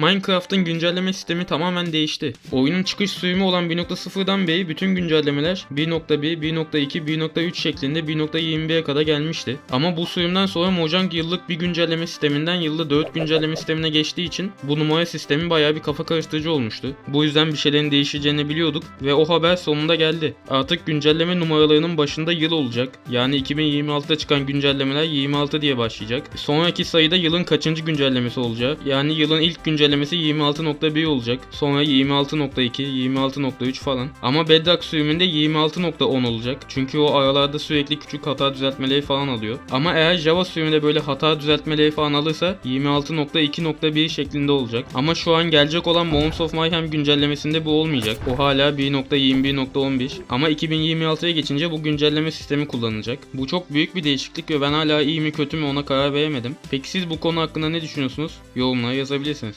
Minecraft'ın güncelleme sistemi tamamen değişti. Oyunun çıkış sürümü olan 1.0'dan beri bütün güncellemeler 1.1, 1.2, 1.3 şeklinde 1.21'e kadar gelmişti. Ama bu sürümden sonra Mojang yıllık bir güncelleme sisteminden yılda 4 güncelleme sistemine geçtiği için bu numara sistemi bayağı bir kafa karıştırıcı olmuştu. Bu yüzden bir şeylerin değişeceğini biliyorduk ve o haber sonunda geldi. Artık güncelleme numaralarının başında yıl olacak. Yani 2026'da çıkan güncellemeler 26 diye başlayacak. Sonraki sayıda yılın kaçıncı güncellemesi olacak? Yani yılın ilk güncellemesi 26.1 olacak. Sonra 26.2, 26.3 falan. Ama Bedrock sürümünde 26.10 olacak. Çünkü o aralarda sürekli küçük hata düzeltmeleri falan alıyor. Ama eğer Java sürümünde böyle hata düzeltmeleri falan alırsa 26.2.1 şeklinde olacak. Ama şu an gelecek olan Moments of Mayhem güncellemesinde bu olmayacak. O hala 1.21.11 ama 2026'ya geçince bu güncelleme sistemi kullanılacak. Bu çok büyük bir değişiklik ve ben hala iyi mi kötü mü ona karar veremedim. Peki siz bu konu hakkında ne düşünüyorsunuz? Yorumlara yazabilirsiniz.